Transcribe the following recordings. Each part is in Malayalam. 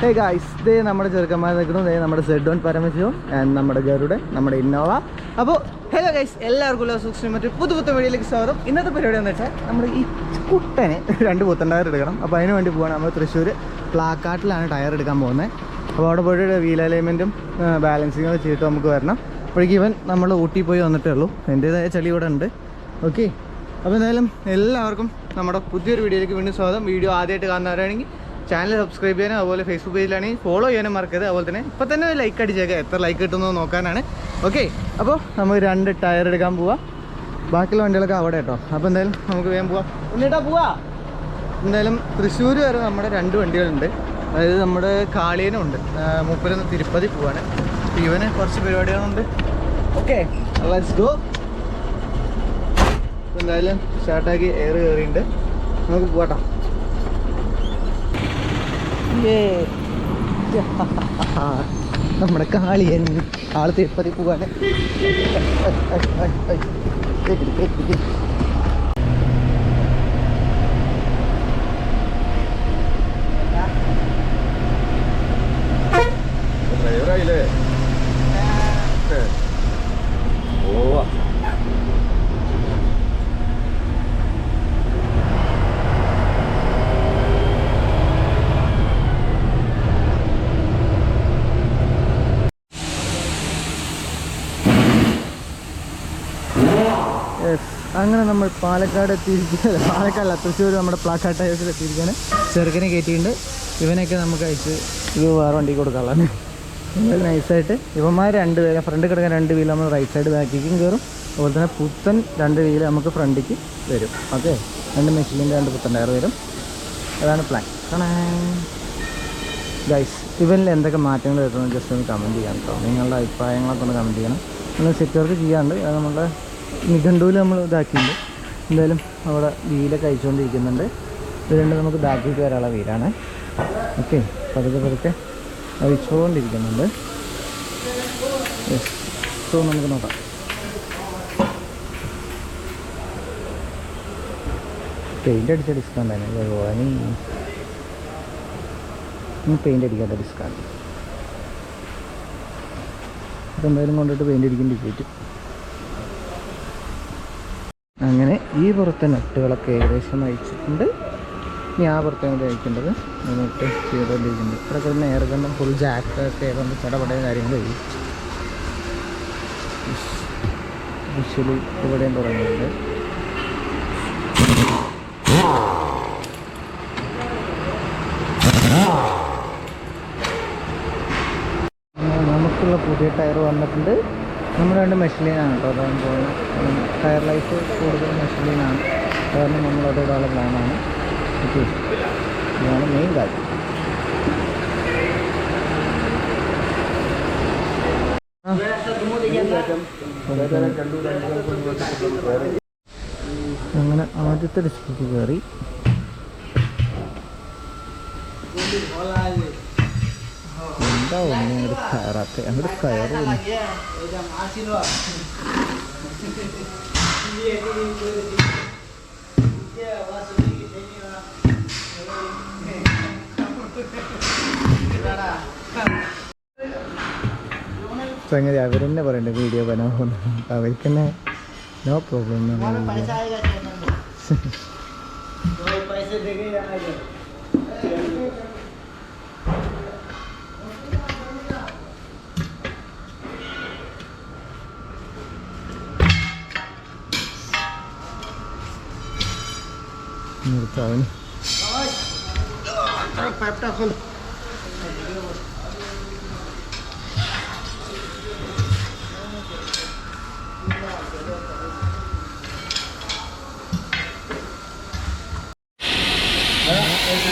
ഹേ ഗായ്സ് ദേ നമ്മുടെ ചെറുക്കന്മാർ നിൽക്കുന്നു. ദേ നമ്മുടെ സെഡോൺ പരമശിവം ആൻഡ് നമ്മുടെ ഗരുഡ് നമ്മുടെ ഇന്നോവ. അപ്പോൾ ഹലോ ഗൈസ് എല്ലാവർക്കും സൂക്ഷ്മ മറ്റൊരു പുതു പുത്തൻ വീഡിയോയിലേക്ക് സ്വാഗതം. ഇന്നത്തെ പരിപാടി എന്ന് വെച്ചാൽ നമ്മൾ ഈ കുട്ടനെ രണ്ട് പുത്തൻ ടയർ എടുക്കണം. അപ്പോൾ അതിന് വേണ്ടി പോകണം നമ്മൾ തൃശ്ശൂർ പ്ലാക്കാട്ടിലാണ് ടയർ എടുക്കാൻ പോകുന്നത്. അപ്പോൾ അവിടെ പോയിട്ട് വീൽ അലൈൻമെന്റും ബാലൻസിങ്ങും ചെയ്തിട്ട് നമുക്ക് വരണം. അപ്പോഴേക്കും ഇവൻ നമ്മൾ ഊട്ടി പോയി വന്നിട്ടേ ഉള്ളൂ. എന്റേതായ ചളി ഇവിടെ ഉണ്ട്. ഓക്കെ അപ്പോൾ എന്തായാലും എല്ലാവർക്കും നമ്മുടെ പുതിയൊരു വീഡിയോയിലേക്ക് വീണ്ടും സ്വാഗതം. വീഡിയോ ആദ്യമായിട്ട് കാണുന്നവരാണെങ്കിൽ ചാനൽ സബ്സ്ക്രൈബ് ചെയ്യാനും അതുപോലെ ഫേസ്ബുക്ക് പേജിലാണെങ്കിൽ ഫോളോ ചെയ്യാനും മറക്കരുത്. അതുപോലെ തന്നെ ഇപ്പോൾ തന്നെ ഒരു ലൈക്ക് അടിച്ചേക്കാം. എത്ര ലൈക്ക് കിട്ടുന്നോ നോക്കാനാണ്. ഓക്കെ അപ്പോൾ നമുക്ക് രണ്ട് ടയർ എടുക്കാൻ പോവാം. ബാക്കിയുള്ള വണ്ടികളൊക്കെ അവിടെ കേട്ടോ അപ്പോൾ എന്തായാലും നമുക്ക് വേഗം പോവാം. എന്നിട്ടാ പോവാ. എന്തായാലും തൃശ്ശൂർ വരെ നമ്മുടെ രണ്ട് വണ്ടികളുണ്ട്. അതായത് നമ്മുടെ കാളിയനും ഉണ്ട്. മൂപ്പരൊന്ന് തിരുപ്പതി പോവാണ്. ഇവന് കുറച്ച് പരിപാടികളുണ്ട്. ഓക്കെ ലെറ്റ്സ് ഗോ എന്തായാലും സ്റ്റാർട്ടാക്കി എയർ കയറിയിട്ടുണ്ട്. നമുക്ക് പോകട്ടോ നമ്മുടെ കാളിയൻ. ആൾ തിരുപ്പതി പോവാണ്. ഡ്രൈവറായില്ലേ ഓ Yes. അങ്ങനെ നമ്മൾ പാലക്കാട് എത്തിയിരിക്കുന്നത് പാലക്കാടല്ല തൃശ്ശൂർ നമ്മുടെ പ്ലാക്കാട്ട് ഹൗസിൽ എത്തിയിരിക്കുകയാണ്. ചെറുക്കനെ കയറ്റിയിട്ടുണ്ട്. ഇവനൊക്കെ നമുക്ക് അയച്ച് ഇത് വേറെ വണ്ടി കൊടുക്കാനുള്ളതാണ്. നമ്മൾ നൈസായിട്ട് ഇവന്മാർ രണ്ട് പേര് ഫ്രണ്ട് കിടക്കാൻ രണ്ട് വീൽ നമ്മൾ റൈറ്റ് സൈഡ് ബാക്കിലേക്കും കയറും അതുപോലെ തന്നെ പുത്തൻ രണ്ട് വീൽ നമുക്ക് ഫ്രണ്ടിക്ക് വരും. ഓക്കെ രണ്ട് മെഷീനിന്റെ രണ്ട് പുത്തൻ ടയർ വരും. അതാണ് പ്ലാൻ ഗൈസ് ഇവനിൽ എന്തൊക്കെ മാറ്റങ്ങൾ വരുന്നത് ജസ്റ്റ് ഒന്ന് കമന്റ് ചെയ്യാം കേട്ടോ നിങ്ങളുടെ അഭിപ്രായങ്ങളൊക്കെ ഒന്ന് കമന്റ് ചെയ്യണം. നമ്മൾ വർക്ക് ചെയ്യാണ്ട് അത് നമ്മുടെ നിഘണ്ടുവിൽ നമ്മൾ ഇതാക്കിയിട്ടുണ്ട്. എന്തായാലും അവിടെ വീലൊക്കെ അയച്ചുകൊണ്ടിരിക്കുന്നുണ്ട് ഇത് രണ്ട് നമുക്ക് ബാക്കിലേക്ക് വരാനുള്ള വീലാണ്. ഓക്കെ പതുക്കെ പതുക്കെ അയച്ചുകൊണ്ടിരിക്കുന്നുണ്ട് സോ നമുക്ക് നോക്കാം. പെയിന്റ് അടിച്ച ഡിസ്കൗണ്ട് ആണ്. ഭഗവാനി. പെയിന്റ് അടിക്കാത്ത ഡിസ്കൗണ്ട് അപ്പോൾ എന്തായാലും കൊണ്ടിട്ട് പെയിന്റ് അടിക്കേണ്ടി പറ്റും അങ്ങനെ ഈ പുറത്തെ നട്ടുകളൊക്കെ ഏകദേശം അയച്ചിട്ടുണ്ട് ഇനി ആ പുറത്താണ് ഇത് അയക്കേണ്ടത് എന്നിട്ട് ചെയ്തുകൊണ്ടിരിക്കുന്നത് ഇവിടെ കിടന്ന് നേരെ ഗണ്ടും ഫുൾ ജാക്ക് ഒക്കെ ഏതാണ്ട് ചടപടയും കാര്യങ്ങൾ വിഷുലി ഇവിടെയും തുടങ്ങിയിട്ടുണ്ട് നമുക്കുള്ള പുതിയ ടയർ വന്നിട്ടുണ്ട്. നമ്മൾ രണ്ട് മെഷീനാണ് കേട്ടോ. അതാണ് പോകുന്നത് ടയർ ലൈഫ് കൂടുതൽ മെഷീനാണ് കാരണം നമ്മളത് ഇടാനുള്ള പ്ലാനാണ് ഇതാണ് മെയിൻ കാര്യം. അങ്ങനെ ആദ്യത്തെ ഡിസ്പ്ലേക്ക് കയറി എന്താ ഒന്നും അങ്ങോട്ട് കയറാത്ത അങ്ങോട്ട് കയറുന്നു സംഗതി അവരെന്നെ പറയണ്ട? വീഡിയോ ബനാവുന്നു. അവർക്ക് തന്നെ നോ പ്രോബ്ലം അവൻ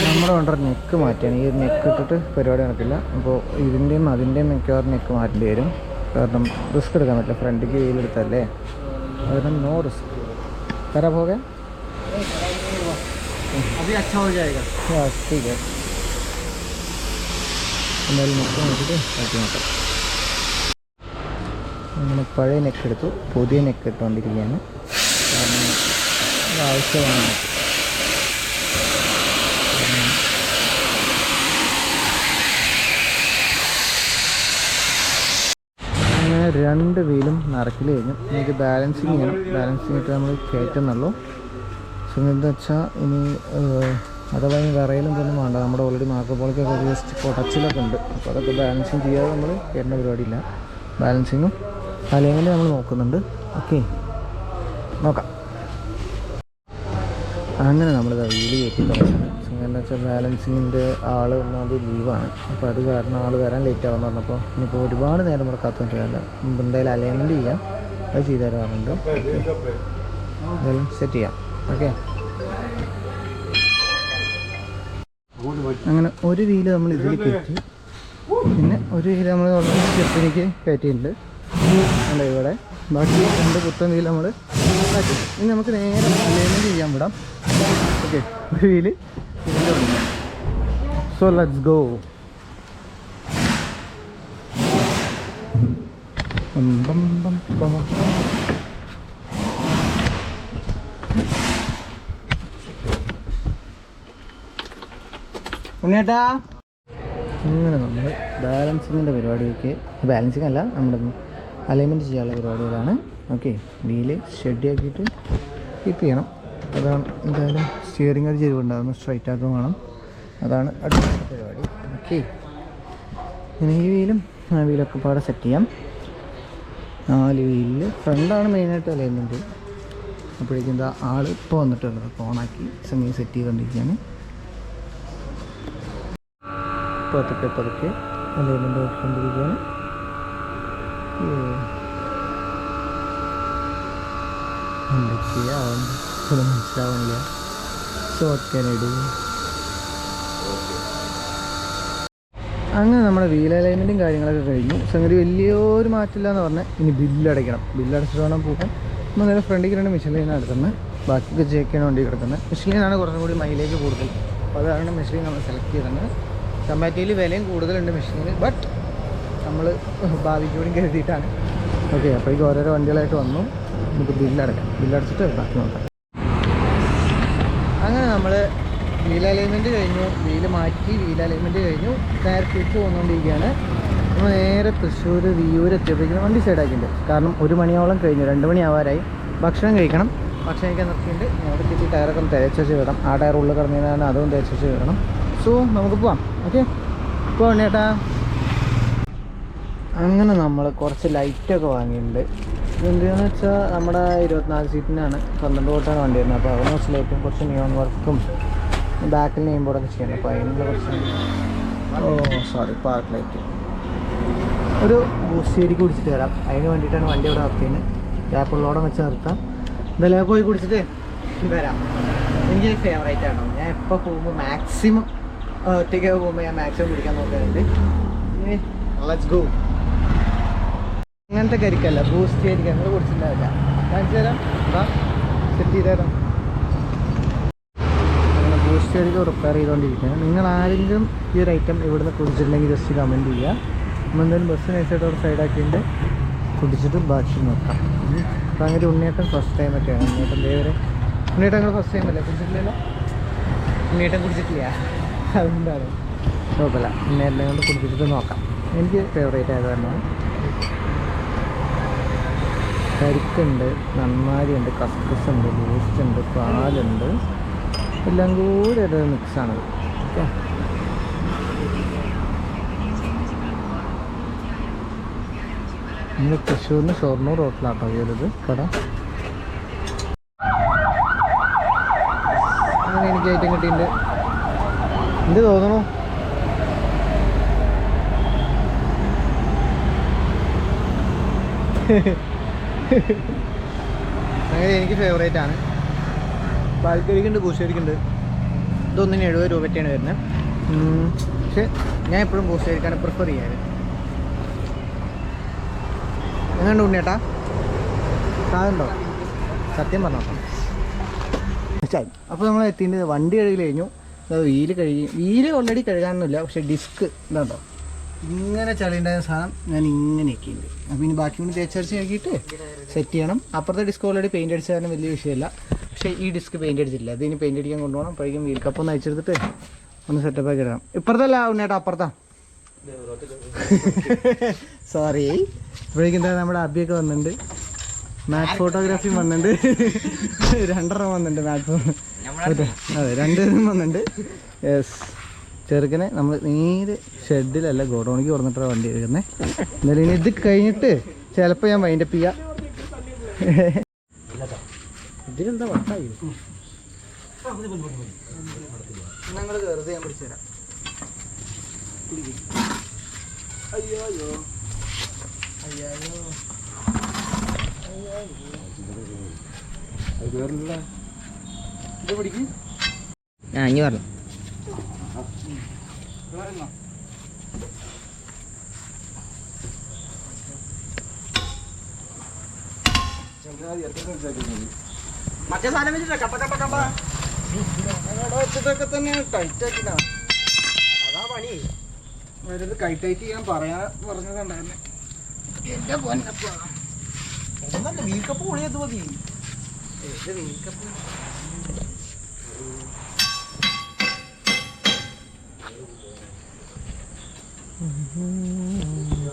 നമ്മുടെ കൊണ്ടൊരു നെക്ക് മാറ്റിയാണ് ഈ നെക്ക് ഇട്ടിട്ട് പരിപാടി നടക്കില്ല. അപ്പോൾ ഇതിന്റെയും അതിന്റെയും മിക്കവാറും നെക്ക് മാറ്റേണ്ടി വരും. കാരണം റിസ്ക് എടുക്കാൻ പറ്റില്ല. ഫ്രണ്ടിക്ക് വെയിലെടുത്തല്ലേ അതിനും നോ റിസ്ക് തരാ പോകാൻ अभी अच्छा हो जाएगा। हाँ ठीक है। അങ്ങനെ പഴയ നെക്ക് എടുത്തു പുതിയ നെക്ക് ഇട്ടുകൊണ്ടിരിക്കുകയാണ് ആവശ്യമാണ് നെക്ക് രണ്ട് വീലും നിറക്കിൽ കഴിഞ്ഞു. എനിക്ക് ബാലൻസിങ് ചെയ്യണം. ബാലൻസിങ് ഇട്ട് നമ്മൾ കയറ്റുന്നുള്ളൂ സോ എന്താ വെച്ചാൽ ഇനി അഥവാ ഇനി വിറയിലും തന്നെ വേണ്ട. നമ്മുടെ ഓൾറെഡി മാർക്കപ്പോളൊക്കെ ജസ്റ്റ് കൊടച്ചിലൊക്കെ ഉണ്ട്. അപ്പോൾ അതൊക്കെ ബാലൻസിങ് ചെയ്യാതെ നമ്മൾ കയറേണ്ട പരിപാടിയില്ല. ബാലൻസിങ്ങും അല്ലെങ്കിൽ നമ്മൾ നോക്കുന്നുണ്ട്. ഓക്കെ നോക്കാം. അങ്ങനെ നമ്മൾ വീൽ കയറ്റി തുടങ്ങി എന്താ വെച്ചാൽ ബാലൻസിങ്ങിന്റെ ആൾ ഒന്നാമത് ലീവാണ് അപ്പോൾ അത് കാരണം ആൾ വരാൻ ലേറ്റ് ആവാൻ പറഞ്ഞപ്പോൾ ഇനിയിപ്പോൾ ഒരുപാട് നേരം ഇവിടെ മുമ്പ് എന്തായാലും അലൈൻമെന്റ് ചെയ്യാം. അത് ചെയ്തു തരാറുണ്ട് എന്തായാലും സെറ്റ് ചെയ്യാം. ഓക്കെ. അങ്ങനെ ഒരു വീൽ നമ്മൾ ഇതിൽ കയറ്റി. പിന്നെ ഒരു വീൽ നമ്മൾ ചെപ്പിനേക്ക് കയറ്റിയിട്ടുണ്ട്. അല്ല ഇവിടെ? ബാക്കി രണ്ട് പുത്തൻ വീൽ നമ്മൾ മാറ്റി ഇനി നമുക്ക് നേരെ അലൈൻമെന്റ് ചെയ്യാൻ വിടാം. ഓക്കെ ഒരു വീൽ സോ ലെറ്റ്സ് ഗോ ബം ബം ബം ബം. ഉണ്ണിയേട്ടാ. അങ്ങനെ നമ്മൾ ബാലൻസിങ്ങിന്റെ പരിപാടിയൊക്കെ ബാലൻസിങ് അല്ല നമ്മുടെ അലൈൻമെന്റ് ചെയ്യാനുള്ള പരിപാടികളാണ്. ഓക്കെ വീൽ ഷെഡിയാക്കിയിട്ട് കീപ്പ് ചെയ്യണം. അതാണ് എന്തായാലും സ്റ്റിയറിംഗ് ഒരു ചെരുവുണ്ടാകുന്നു സ്ട്രൈറ്റ് ആക്കും വേണം. അതാണ് അടുത്ത പരിപാടി. ഓക്കെ ഇനി ഈ വീലും ആ വീലൊക്കെ പാടെ സെറ്റ് ചെയ്യാം. നാല് വീലിൽ ഫ്രണ്ടാണ് മെയിനായിട്ട് അലൈൻമെന്റ് അപ്പോഴേക്കും എന്താ ആൾ ഇപ്പോൾ വന്നിട്ടുള്ളത് ഫോണാക്കി സെമി സെറ്റ് ചെയ്തുകൊണ്ടിരിക്കുകയാണ് പതുക്കെ പതുക്കെ അലൈൻമെന്റ് നോക്കിക്കൊണ്ടിരിക്കുകയാണ് എന്തൊക്കെയാവും ഒന്നും മനസ്സിലാവുന്നില്ല. സോക്കാനിടൂ അങ്ങനെ നമ്മുടെ വീൽ അലൈൻമെന്റും കാര്യങ്ങളൊക്കെ കഴിഞ്ഞു. സംഗതി വലിയൊരു മാറ്റമില്ല എന്ന് പറഞ്ഞാൽ ഇനി ബില്ലടയ്ക്കണം ബില്ലടച്ചിട്ട് വേണം പോകാൻ. നമ്മൾ നേരെ ഫ്രണ്ടിൽ രണ്ട് മിഷലീനാണ് എടുക്കുന്നത് ബാക്കിയൊക്കെ ചേക്കാണ് വണ്ടി കിടക്കുന്നത്. മിഷലീനാണ് കുറച്ചും കൂടി മൈലേജ് കൂടുതൽ. അപ്പോൾ അതാണ് മിഷലീൻ നമ്മൾ സെലക്ട് ചെയ്തത്. കമ്പാറ്റീവിൽ വിലയും കൂടുതലുണ്ട് മെഷീനിൽ ബട്ട് നമ്മൾ ബാധിക്കൂടി കൂടി കരുതിയിട്ടാണ് ഓക്കെ ഈ ഓരോരോ വണ്ടികളായിട്ട് വന്നു. നമുക്ക് ബില്ലടക്കാം ബില്ലടച്ചിട്ട് ബാക്കി നോക്കാം. അങ്ങനെ നമ്മൾ വീൽ അലൈൻമെന്റ് കഴിഞ്ഞു. വീൽ മാറ്റി വീൽ അലൈൻമെന്റ് കഴിഞ്ഞു. നേരെ തിരിച്ച് പോകുന്നുകൊണ്ടിരിക്കുകയാണ് നമ്മൾ നേരെ തൃശ്ശൂർ വിയൂർ എത്തിയപ്പോഴേക്കും വണ്ടി സൈഡാക്കിയിട്ടുണ്ട് കാരണം ഒരു മണിയോളം കഴിഞ്ഞു. രണ്ട് മണി ആവാറായി. ഭക്ഷണം കഴിക്കണം. ഭക്ഷണം കഴിക്കാൻ നിർത്തിയിട്ടുണ്ട്. അവിടെ തിരിച്ച് ടയറൊക്കെ തേച്ചു വെച്ച് വിടണം. ആ ടയർ ഉള്ളിൽ കിടന്നതിനാണ് അതും തേച്ച് വെച്ച് വിടണം. സോ നമുക്ക് പോവാം. ഓക്കെ? പോവാം ചേട്ടാ. അങ്ങനെ നമ്മൾ കുറച്ച് ലൈറ്റൊക്കെ വാങ്ങിയിട്ടുണ്ട്. എന്തെന്ന് വെച്ചാൽ നമ്മുടെ ഇരുപത്തിനാല് സീറ്റിനാണ് പന്ത്രണ്ട് വോട്ടാണ് വണ്ടി വരുന്നത് അപ്പോൾ അതിന് കുറച്ച് ലൈറ്റും കുറച്ച് നിയോൺ വർക്കും ബാക്കിൽ നെയിം ബോർഡൊക്കെ ചെയ്യണം. അപ്പോൾ അതിനുള്ള കുറച്ച് ഓ സോറി പാർക്ക് ലൈറ്റ് ഒരു ബൂസ്റ്റ് ശരി കുടിച്ചിട്ട് വരാം. അതിന് വേണ്ടിയിട്ടാണ് വണ്ടി ഇവിടെ നിർത്തിയത് ഗ്യാപ്പുള്ളോടെ വെച്ച് നിർത്താം. എന്തായാലും പോയി കുടിച്ചിട്ട് വരാം. എനിക്ക് ഫേവറേറ്റ് ആണ്. ഞാൻ എപ്പോൾ പോകുമ്പോൾ മാക്സിമം ഒറ്റയ്ക്ക് പോകുമ്പോൾ ഞാൻ മാക്സിമം പിടിക്കാൻ ലെറ്റ്സ് ഗോ അങ്ങനത്തെ കരിക്കല്ല ബൂസ്റ്റ് കരിക്ക അങ്ങനെ കുടിച്ചിട്ടുണ്ടാവില്ല. കാണിച്ചു തരാം. സെറ്റ് ചെയ്തേരാം അങ്ങനെ ബൂസ്റ്റ് കരിക്ക റിപ്പയർ ചെയ്തുകൊണ്ടിരിക്കുകയാണ് നിങ്ങൾ ആരെങ്കിലും ഈ ഒരു ഐറ്റം ഇവിടുന്ന് കുടിച്ചിട്ടുണ്ടെങ്കിൽ ജസ്റ്റ് കമന്റ് ചെയ്യുക നമ്മൾ എന്തായാലും ബസ് നൈസായിട്ട് അവിടെ സൈഡാക്കിയിട്ട് കുടിച്ചിട്ട് ബാക്കി നോക്കാം. അപ്പം അങ്ങനെ ഉണ്ണിയേട്ടൻ ഫസ്റ്റ് ടൈം ഒക്കെയാണ്. ഉണ്ണിയേട്ടൻ ദേവരെ ഉണ്ണിയേട്ടൻ നിങ്ങൾ ഫസ്റ്റ് ടൈം അല്ലേ കുടിച്ചിട്ടില്ലല്ലോ? ഉണ്ണിയേട്ടൻ കുടിച്ചിട്ടില്ല. അതുകൊണ്ടാണ് കുഴപ്പമില്ല. ഉണ്ണിയേട്ടനെ കൊണ്ട് കുടിച്ചിട്ട് നോക്കാം. എനിക്ക് ഫേവറേറ്റ് ആയത് തന്നെയാണ് കരിക്കുണ്ട് നന്നാരിയുണ്ട് കസ്കസ് ഉണ്ട് ബൂസ്റ്റ് ഉണ്ട് പാലുണ്ട്. എല്ലാം കൂടി ഒരു മിക്സാണ് ഓക്കെ. നമ്മൾ തൃശ്ശൂരിന് ഷൊർണൂർ റോട്ടിലാട്ടോ ഇത് കട. അങ്ങനെ എനിക്ക് ഐറ്റം കിട്ടിയിട്ടുണ്ട്. എന്ത് തോന്നണു അങ്ങനെ എനിക്ക് ഫേവറേറ്റ് ആണ്. പാൽക്കരിക്കുണ്ട് കൂശരിക്കുണ്ട് ഇതൊന്നിന് എഴുപത് രൂപയ്ക്കാണ് വരുന്നത്. പക്ഷെ ഞാൻ എപ്പോഴും കൂശരിക്കാണ് പ്രിഫർ ചെയ്യാറ്. എങ്ങനെയുണ്ട് ഉണ്ണിയേട്ടാ? സാധനമുണ്ടോ? സത്യം പറഞ്ഞോ അപ്പോൾ നമ്മൾ എത്തിയിട്ട് വണ്ടി കഴുകി കഴിഞ്ഞു. വീൽ കഴുകി വീൽ ഓൾറെഡി കഴുകാനൊന്നുമില്ല പക്ഷെ ഡിസ്ക് ഇതാണ്ടോ ഇങ്ങനെ ചളിയുണ്ടായ സാധനം ഞാൻ ഇങ്ങനെ ഉണ്ട് അപ്പം ഇനി ബാക്കി കൂടി തേച്ചടിച്ച് നോക്കിയിട്ട് സെറ്റ് ചെയ്യണം. അപ്പുറത്തെ ഡിസ്ക് ഓൾറെഡി പെയിന്റ് അടിച്ച വലിയ വിഷയമില്ല. പക്ഷേ ഈ ഡിസ്ക് പെയിന്റ് അടിച്ചില്ല അത് ഇനി പെയിന്റ് അടിക്കാൻ കൊണ്ടുപോകണം. അപ്പോഴേക്കും വീൽ കപ്പ് ഒന്ന് അയച്ചെടുത്തിട്ട് ഒന്ന് സെറ്റപ്പ് ആക്കി ഇടണം. ഇപ്പുറത്തല്ല ഉണ്ണേട്ടാ അപ്പുറത്താ. സോറി ഇപ്പോഴേക്കും എന്താ നമ്മുടെ അബിയൊക്കെ വന്നിട്ടുണ്ട്. മാറ്റ് ഫോട്ടോഗ്രാഫി വന്നിട്ടുണ്ട്. രണ്ടെണ്ണം വന്നിട്ടുണ്ട് മാറ്റ് അതെ രണ്ടുപേരും വന്നിട്ടുണ്ട്. യെസ് ചെറുക്കനെ നമ്മൾ നേരെ ഷെഡിലല്ല ഗോഡൗണിക്ക് കൊടുത്തിട്ടാണ് വണ്ടി എടുക്കുന്നത്. എന്നാലും ഇനി ഇത് കഴിഞ്ഞിട്ട് ചിലപ്പോൾ ഞാൻ വൈൻഡപ്പ് ചെയ്യാം. ഇതിനെന്താ വട്ടായി? ഞങ്ങൾ വെറുതെ ഞാൻ പിടിച്ചു തരാം. അയ്യോ അയ്യോ അയ്യോ അയ്യോ പിടിക്ക് ആ ഇനി പറഞ്ഞു മറ്റേ സാധനം വെച്ചിട്ടാ കപ്പ കപ്പ കപ്പ. വെച്ചിട്ടൊക്കെ തന്നെയാണ് ടൈറ്റ് ആക്കില്ല അതാ പണി. അവരത് കൈ ടൈറ്റ് ചെയ്യാൻ പറയാ പറഞ്ഞതുണ്ടായിരുന്നെ. എന്റെ പൊന്നപ്പ. ഒന്നല്ല വീക്കപ്പ് പൊളിയത് മതി. ഏത് വീക്കപ്പ് Mm-hmm.